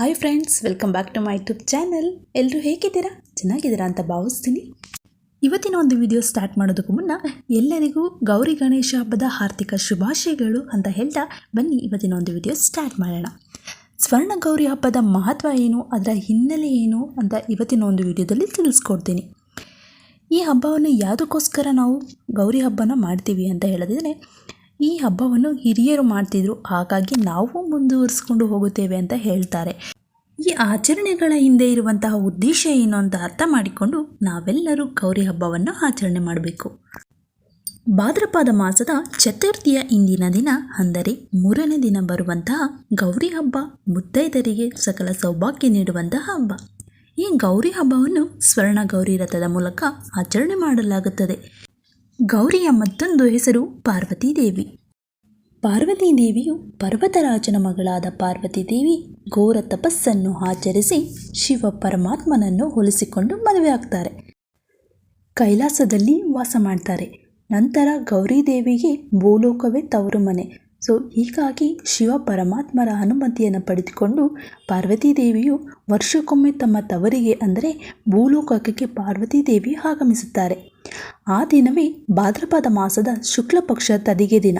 Hi friends welcome back to my YouTube channel ಎಲ್ಲರೂ ಹೇಗಿದ್ದೀರಾ? ಚೆನ್ನಾಗಿದ್ದೀರಾ ಅಂತ ಭಾವಿಸ್ತೀನಿ. ಇವತ್ತಿನ ಒಂದು ವಿಡಿಯೋ ಸ್ಟಾರ್ಟ್ ಮಾಡೋದಕ್ಕೂ ಮುನ್ನ ಎಲ್ಲರಿಗೂ ಗೌರಿ ಗಣೇಶ ಹಬ್ಬದ ಆರ್ಥಿಕ ಶುಭಾಶಯಗಳು ಅಂತ ಹೇಳ್ತಾ ಬನ್ನಿ ಇವತ್ತಿನ ಒಂದು ವಿಡಿಯೋ ಸ್ಟಾರ್ಟ್ ಮಾಡೋಣ. ಸ್ವರ್ಣ ಗೌರಿ ಹಬ್ಬದ ಮಹತ್ವ ಏನು, ಅದರ ಹಿನ್ನೆಲೆ ಏನು ಅಂತ ಇವತ್ತಿನ ಒಂದು ವಿಡಿಯೋದಲ್ಲಿ ತಿಳಿಸ್ಕೊಡ್ತೀನಿ. ಈ ಹಬ್ಬವನ್ನು ಯಾವುದಕ್ಕೋಸ್ಕರ ನಾವು ಗೌರಿ ಹಬ್ಬನ ಮಾಡ್ತೀವಿ ಅಂತ ಹೇಳಿದ್ರೆ ಈ ಹಬ್ಬವನ್ನು ಹಿರಿಯರು ಮಾಡ್ತಿದ್ರು. ಹಾಗಾಗಿ ನಾವು ಮುಂದುವರಿಸ್ಕೊಂಡು ಹೋಗುತ್ತೇವೆ ಅಂತ ಹೇಳ್ತಾರೆ. ಈ ಆಚರಣೆಗಳ ಹಿಂದೆ ಇರುವಂತಹ ಉದ್ದೇಶ ಏನು ಅಂತ ಅರ್ಥ ಮಾಡಿಕೊಂಡು ನಾವೆಲ್ಲರೂ ಗೌರಿ ಹಬ್ಬವನ್ನು ಆಚರಣೆ ಮಾಡಬೇಕು. ಭಾದ್ರಪಾದ ಮಾಸದ ಚತುರ್ಥಿಯ ಇಂದಿನ ದಿನ, ಅಂದರೆ ಮೂರನೇ ದಿನ ಬರುವಂತಹ ಗೌರಿ ಹಬ್ಬ ಮುತ್ತೈದರಿಗೆ ಸಕಲ ಸೌಭಾಗ್ಯ ನೀಡುವಂತಹ ಹಬ್ಬ. ಈ ಗೌರಿ ಹಬ್ಬವನ್ನು ಸ್ವರ್ಣ ಗೌರಿ ರಥದ ಮೂಲಕ ಆಚರಣೆ ಮಾಡಲಾಗುತ್ತದೆ. ಗೌರಿಯ ಮತ್ತೊಂದು ಹೆಸರು ಪಾರ್ವತಿ ದೇವಿ ಪಾರ್ವತಿ ದೇವಿಯು ಪರ್ವತರಾಜನ ಮಗಳಾದ ಪಾರ್ವತಿ ದೇವಿ ಘೋರ ತಪಸ್ಸನ್ನು ಆಚರಿಸಿ ಶಿವ ಪರಮಾತ್ಮನನ್ನು ಹೋಲಿಸಿಕೊಂಡು ಮದುವೆಯಾಗ್ತಾರೆ ಕೈಲಾಸದಲ್ಲಿ ವಾಸ ಮಾಡ್ತಾರೆ. ನಂತರ ಗೌರಿದೇವಿಗೆ ಭೂಲೋಕವೇ ತವರು ಮನೆ. ಸೊ, ಹೀಗಾಗಿ ಶಿವ ಪರಮಾತ್ಮರ ಅನುಮತಿಯನ್ನು ಪಡೆದುಕೊಂಡು ಪಾರ್ವತಿ ದೇವಿಯು ವರ್ಷಕ್ಕೊಮ್ಮೆ ತಮ್ಮ ತವರಿಗೆ ಅಂದರೆ ಭೂಲೋಕಕ್ಕೆ ಪಾರ್ವತಿ ದೇವಿ ಆಗಮಿಸುತ್ತಾರೆ. ಆ ದಿನವೇ ಭಾದ್ರಪದ ಮಾಸದ ಶುಕ್ಲ ಪಕ್ಷ ತದಿಗೆ ದಿನ.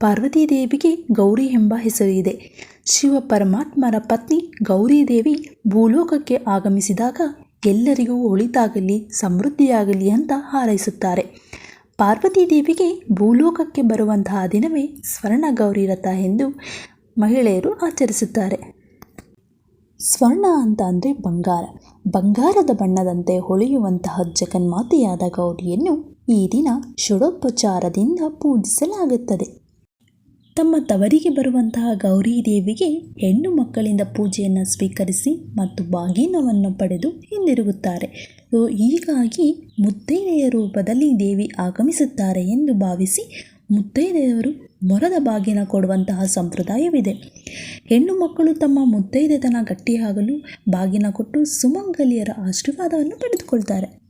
ಪಾರ್ವತಿ ದೇವಿಗೆ ಗೌರಿ ಎಂಬ ಹೆಸರು ಇದೆ. ಶಿವ ಪರಮಾತ್ಮರ ಪತ್ನಿ ಗೌರಿದೇವಿ ಭೂಲೋಕಕ್ಕೆ ಆಗಮಿಸಿದಾಗ ಎಲ್ಲರಿಗೂ ಒಳಿತಾಗಲಿ, ಸಮೃದ್ಧಿಯಾಗಲಿ ಅಂತ ಹಾರೈಸುತ್ತಾರೆ. ಪಾರ್ವತಿ ದೇವಿಗೆ ಭೂಲೋಕಕ್ಕೆ ಬರುವಂತಹ ದಿನವೇ ಸ್ವರ್ಣ ಗೌರಿ ರಥ ಎಂದು ಮಹಿಳೆಯರು ಆಚರಿಸುತ್ತಾರೆ. ಸ್ವರ್ಣ ಅಂತ ಅಂದರೆ ಬಂಗಾರ. ಬಂಗಾರದ ಬಣ್ಣದಂತೆ ಹೊಳೆಯುವಂತಹ ಜಗನ್ಮಾತೆಯಾದ ಗೌರಿಯನ್ನು ಈ ದಿನ ಷಡೋಪಚಾರದಿಂದ ಪೂಜಿಸಲಾಗುತ್ತದೆ. ತಮ್ಮ ತವರಿಗೆ ಬರುವಂತಹ ಗೌರಿ ದೇವಿಗೆ ಹೆಣ್ಣು ಮಕ್ಕಳಿಂದ ಪೂಜೆಯನ್ನು ಸ್ವೀಕರಿಸಿ ಮತ್ತು ಬಾಗಿನವನ್ನು ಪಡೆದು ಹಿಂದಿರುಗುತ್ತಾರೆ. ಹೀಗಾಗಿ ಮುತ್ತೈದೆಯ ರೂಪದಲ್ಲಿ ದೇವಿ ಆಗಮಿಸುತ್ತಾರೆ ಎಂದು ಭಾವಿಸಿ ಮುತ್ತೈದೆಯರು ಮೊರದ ಬಾಗಿನ ಕೊಡುವಂತಹ ಸಂಪ್ರದಾಯವಿದೆ. ಹೆಣ್ಣು ಮಕ್ಕಳು ತಮ್ಮ ಮುತ್ತೈದೆತನ ಗಟ್ಟಿಯಾಗಲು ಬಾಗಿನ ಕೊಟ್ಟು ಸುಮಂಗಲಿಯರ ಆಶೀರ್ವಾದವನ್ನು ಪಡೆದುಕೊಳ್ತಾರೆ.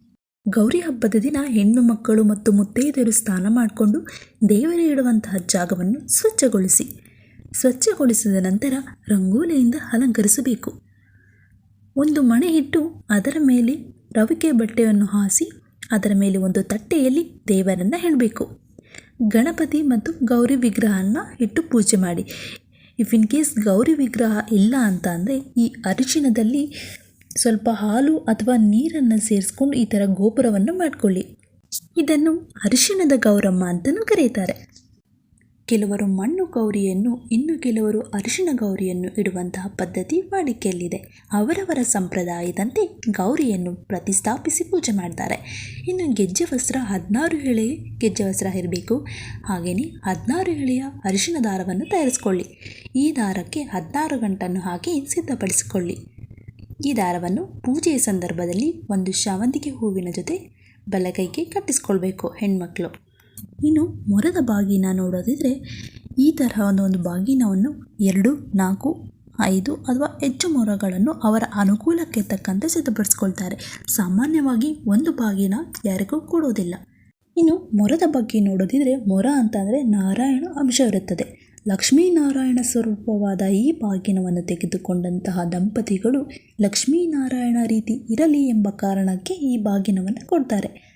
ಗೌರಿ ಹಬ್ಬದ ದಿನ ಹೆಣ್ಣು ಮಕ್ಕಳು ಮತ್ತು ಮುತ್ತೈದೆಯರು ಸ್ನಾನ ಮಾಡಿಕೊಂಡು ದೇವರು ಇಡುವಂತಹ ಜಾಗವನ್ನು ಸ್ವಚ್ಛಗೊಳಿಸಿ, ಸ್ವಚ್ಛಗೊಳಿಸಿದ ನಂತರ ರಂಗೋಲಿಯಿಂದ ಅಲಂಕರಿಸಬೇಕು. ಒಂದು ಮಣೆ ಇಟ್ಟು ಅದರ ಮೇಲೆ ರವಿಕೆ ಬಟ್ಟೆಯನ್ನು ಹಾಸಿ, ಅದರ ಮೇಲೆ ಒಂದು ತಟ್ಟೆಯಲ್ಲಿ ದೇವರನ್ನು ಹೇಳಬೇಕು ಗಣಪತಿ ಮತ್ತು ಗೌರಿ ವಿಗ್ರಹನ ಇಟ್ಟು ಪೂಜೆ ಮಾಡಿ. ಇಫ್ ಇನ್ ಕೇಸ್ ಗೌರಿ ವಿಗ್ರಹ ಇಲ್ಲ ಅಂತ ಅಂದರೆ, ಈ ಅರಿಶಿನದಲ್ಲಿ ಸ್ವಲ್ಪ ಹಾಲು ಅಥವಾ ನೀರನ್ನು ಸೇರಿಸ್ಕೊಂಡು ಈ ಥರ ಗೋಪುರವನ್ನು ಮಾಡಿಕೊಳ್ಳಿ. ಇದನ್ನು ಅರಿಶಿಣದ ಗೌರಮ್ಮ ಅಂತಲೂ ಕರೆಯುತ್ತಾರೆ ಕೆಲವರು ಮಣ್ಣು ಗೌರಿಯನ್ನು, ಇನ್ನು ಕೆಲವರು ಅರಿಶಿಣ ಗೌರಿಯನ್ನು ಇಡುವಂತಹ ಪದ್ಧತಿ ವಾಡಿಕೆಯಲ್ಲಿದೆ. ಅವರವರ ಸಂಪ್ರದಾಯದಂತೆ ಗೌರಿಯನ್ನು ಪ್ರತಿಷ್ಠಾಪಿಸಿ ಪೂಜೆ ಮಾಡ್ತಾರೆ. ಇನ್ನು ಗೆಜ್ಜೆ ವಸ್ತ್ರ ಹದಿನಾರು ಎಳೆ ಗೆಜ್ಜೆ ವಸ್ತ್ರ ಇರಬೇಕು. ಹಾಗೆಯೇ ಹದಿನಾರು ಎಳೆಯ ಅರಿಶಿನ ದಾರವನ್ನು ತಯಾರಿಸಿಕೊಳ್ಳಿ. ಈ ದಾರಕ್ಕೆ ಹದಿನಾರು ಗಂಟನ್ನು ಹಾಕಿ ಸಿದ್ಧಪಡಿಸಿಕೊಳ್ಳಿ. ಈ ದಾರವನ್ನು ಪೂಜೆಯ ಸಂದರ್ಭದಲ್ಲಿ ಒಂದು ಶಾವಂತಿಗೆ ಹೂವಿನ ಜೊತೆ ಬಲಗೈಗೆ ಕಟ್ಟಿಸ್ಕೊಳ್ಬೇಕು ಹೆಣ್ಮಕ್ಳು. ಇನ್ನು ಮೊರದ ಬಾಗಿನ ನೋಡೋದಿದ್ರೆ ಈ ತರಹ ಒಂದು ಬಾಗಿನವನ್ನು ಎರಡು, ನಾಲ್ಕು, ಐದು ಅಥವಾ ಹೆಚ್ಚು ಮೊರಗಳನ್ನು ಅವರ ಅನುಕೂಲಕ್ಕೆ ತಕ್ಕಂತೆ ಸಿದ್ಧಪಡಿಸ್ಕೊಳ್ತಾರೆ. ಸಾಮಾನ್ಯವಾಗಿ ಒಂದು ಬಾಗಿನ ಯಾರಿಗೂ ಕೊಡೋದಿಲ್ಲ. ಇನ್ನು ಮೊರದ ಬಗ್ಗೆ ನೋಡೋದಿದ್ರೆ ಮೊರ ಅಂತಂದರೆ ನಾರಾಯಣ ಅಂಶ ಇರುತ್ತದೆ. ಲಕ್ಷ್ಮೀನಾರಾಯಣ ಸ್ವರೂಪವಾದ ಈ ಬಾಗಿನವನ್ನು ತೆಗೆದುಕೊಂಡಂತಹ ದಂಪತಿಗಳು ಲಕ್ಷ್ಮೀನಾರಾಯಣ ರೀತಿ ಇರಲಿ ಎಂಬ ಕಾರಣಕ್ಕೆ ಈ ಬಾಗಿನವನ್ನು ಕೊಡ್ತಾರೆ.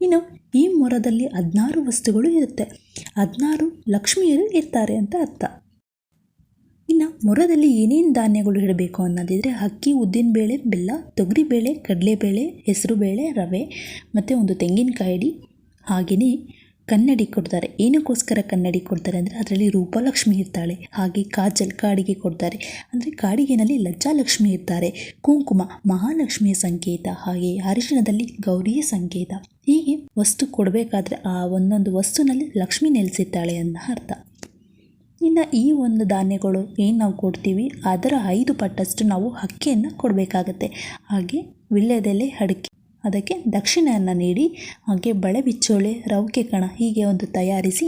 ಇನ್ನು ಈ ಮೊರದಲ್ಲಿ ಹದಿನಾರು ವಸ್ತುಗಳು ಇರುತ್ತೆ. ಹದಿನಾರು ಲಕ್ಷ್ಮಿಯರು ಇರ್ತಾರೆ ಅಂತ ಅರ್ಥ. ಇನ್ನು ಮೊರದಲ್ಲಿ ಏನೇನು ಧಾನ್ಯಗಳು ಇಡಬೇಕು ಅನ್ನೋದಿದ್ರೆ ಅಕ್ಕಿ, ಉದ್ದಿನಬೇಳೆ, ಬೆಲ್ಲ, ತೊಗರಿಬೇಳೆ, ಕಡಲೆಬೇಳೆ, ಹೆಸರುಬೇಳೆ, ರವೆ ಮತ್ತು ಒಂದು ತೆಂಗಿನಕಾಯಿ ಹಾಗೆಯೇ ಕನ್ನಡಿ ಕೊಡ್ತಾರೆ. ಏನಕ್ಕೋಸ್ಕರ ಕನ್ನಡಿ ಕೊಡ್ತಾರೆ ಅಂದರೆ ಅದರಲ್ಲಿ ರೂಪಲಕ್ಷ್ಮಿ ಇರ್ತಾಳೆ. ಹಾಗೆ ಕಾಜಲ್ ಕಾಡಿಗೆ ಕೊಡ್ತಾರೆ. ಅಂದರೆ ಕಾಡಿಗೆನಲ್ಲಿ ಲಜ್ಜಾಲಕ್ಷ್ಮಿ ಇರ್ತಾರೆ. ಕುಂಕುಮ, ಮಹಾಲಕ್ಷ್ಮಿಯ ಸಂಕೇತ. ಹಾಗೆ ಅರಿಶಿಣದಲ್ಲಿ ಗೌರಿಯ ಸಂಕೇತ. ಹೀಗೆ ವಸ್ತು ಕೊಡಬೇಕಾದ್ರೆ ಆ ಒಂದೊಂದು ವಸ್ತುನಲ್ಲಿ ಲಕ್ಷ್ಮಿ ನೆಲೆಸಿರ್ತಾಳೆ ಅನ್ನೋ ಅರ್ಥ. ಇನ್ನು ಈ ಒಂದು ಧಾನ್ಯಗಳು ಏನು ನಾವು ಕೊಡ್ತೀವಿ? ಅದರ ಐದು ಪಟ್ಟಷ್ಟು ನಾವು ಅಕ್ಕಿಯನ್ನು ಕೊಡಬೇಕಾಗತ್ತೆ. ಹಾಗೆ ವಿಳ್ಯದೆಲೆ, ಅಡಿಕೆ. ಅದಕ್ಕೆ ದಕ್ಷಿಣೆಯನ್ನು ನೀಡಿ, ಹಾಗೆ ಬಳೆ ಬಿಚ್ಚೋಳೆ, ರೌಕೆ ಕಣ ಹೀಗೆ ಒಂದು ತಯಾರಿಸಿ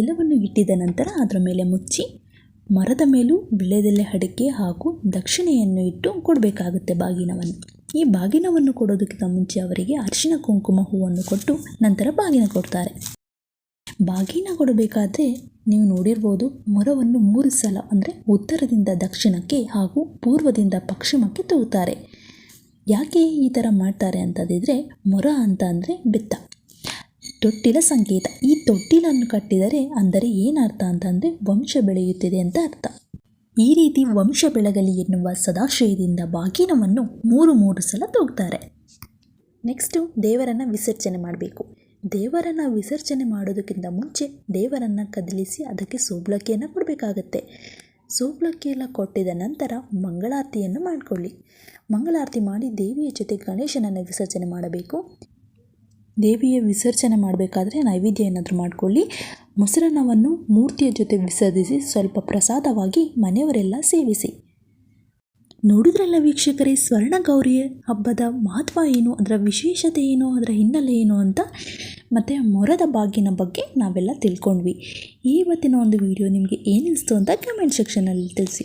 ಎಲ್ಲವನ್ನು ಇಟ್ಟಿದ ನಂತರ ಅದರ ಮೇಲೆ ಮುಚ್ಚಿ, ಮರದ ಮೇಲೂ ವಿಳ್ಯದೆಲೆ ಅಡಿಕೆ ಹಾಗೂ ದಕ್ಷಿಣೆಯನ್ನು ಇಟ್ಟು ಕೊಡಬೇಕಾಗುತ್ತೆ ಬಾಗಿನವನ್ನು. ಈ ಬಾಗಿನವನ್ನು ಕೊಡೋದಕ್ಕಿಂತ ಮುಂಚೆ ಅವರಿಗೆ ಅರಿಶಿನ ಕುಂಕುಮ ಹೂವನ್ನು ಕೊಟ್ಟು ನಂತರ ಬಾಗಿನ ಕೊಡ್ತಾರೆ. ಬಾಗಿನ ಕೊಡಬೇಕಾದ್ರೆ ನೀವು ನೋಡಿರ್ಬೋದು ಮೊರವನ್ನು ಮೂರು ಸಲ ಅಂದರೆ ಉತ್ತರದಿಂದ ದಕ್ಷಿಣಕ್ಕೆ ಹಾಗೂ ಪೂರ್ವದಿಂದ ಪಶ್ಚಿಮಕ್ಕೆ ತೂಗುತ್ತಾರೆ. ಯಾಕೆ ಈ ಥರ ಮಾಡ್ತಾರೆ ಅಂತಂದಿದ್ರೆ ಮೊರ ಅಂತ ಅಂದರೆ ಬೆತ್ತ. ತೊಟ್ಟಿಲ ಸಂಕೇತ. ಈ ತೊಟ್ಟಿಲನ್ನು ಕಟ್ಟಿದರೆ ಅಂದರೆ ಏನರ್ಥ ಅಂತಂದರೆ ವಂಶ ಬೆಳೆಯುತ್ತಿದೆ ಅಂತ ಅರ್ಥ. ಈ ರೀತಿ ವಂಶ ಬೆಳಗಲಿ ಎನ್ನುವ ಸದಾಶಯದಿಂದ ಬಾಗಿನವನ್ನು ಮೂರು ಮೂರು ಸಲ ತೂಗ್ತಾರೆ. ನೆಕ್ಸ್ಟು ದೇವರನ್ನು ವಿಸರ್ಜನೆ ಮಾಡಬೇಕು. ದೇವರನ್ನು ವಿಸರ್ಜನೆ ಮಾಡೋದಕ್ಕಿಂತ ಮುಂಚೆ ದೇವರನ್ನು ಕದಲಿಸಿ ಅದಕ್ಕೆ ಸೋಬ್ಲಕ್ಕಿಯನ್ನು ಕೊಡಬೇಕಾಗತ್ತೆ. ಸೋಬ್ಲಕ್ಕಿಯೆಲ್ಲ ಕೊಟ್ಟಿದ ನಂತರ ಮಂಗಳಾರತಿಯನ್ನು ಮಾಡಿಕೊಳ್ಳಿ. ಮಂಗಳಾರತಿ ಮಾಡಿ ದೇವಿಯ ಜೊತೆ ಗಣೇಶನನ್ನು ವಿಸರ್ಜನೆ ಮಾಡಬೇಕು. ದೇವಿಯ ವಿಸರ್ಜನೆ ಮಾಡಬೇಕಾದ್ರೆ ನೈವೇದ್ಯ ಏನಾದರೂ ಮಾಡಿಕೊಳ್ಳಿ. ಮೊಸರನ್ನವನ್ನು ಮೂರ್ತಿಯ ಜೊತೆ ವಿಸರ್ಜಿಸಿ ಸ್ವಲ್ಪ ಪ್ರಸಾದವಾಗಿ ಮನೆಯವರೆಲ್ಲ ಸೇವಿಸಿ. ನೋಡಿದ್ರಲ್ಲ ವೀಕ್ಷಕರೇ ಸ್ವರ್ಣಗೌರಿ ಹಬ್ಬದ ಮಹತ್ವ ಏನು, ಅದರ ವಿಶೇಷತೆ ಏನು, ಅದರ ಹಿನ್ನೆಲೆ ಏನು ಅಂತ? ಮತ್ತು ಮೊರದ ಬಾಗಿನ ಬಗ್ಗೆ ನಾವೆಲ್ಲ ತಿಳ್ಕೊಂಡ್ವಿ. ಇವತ್ತಿನ ಒಂದು ವಿಡಿಯೋ ನಿಮಗೆ ಏನಿಸ್ತು ಅಂತ ಕಮೆಂಟ್ ಸೆಕ್ಷನಲ್ಲಿ ತಿಳಿಸಿ.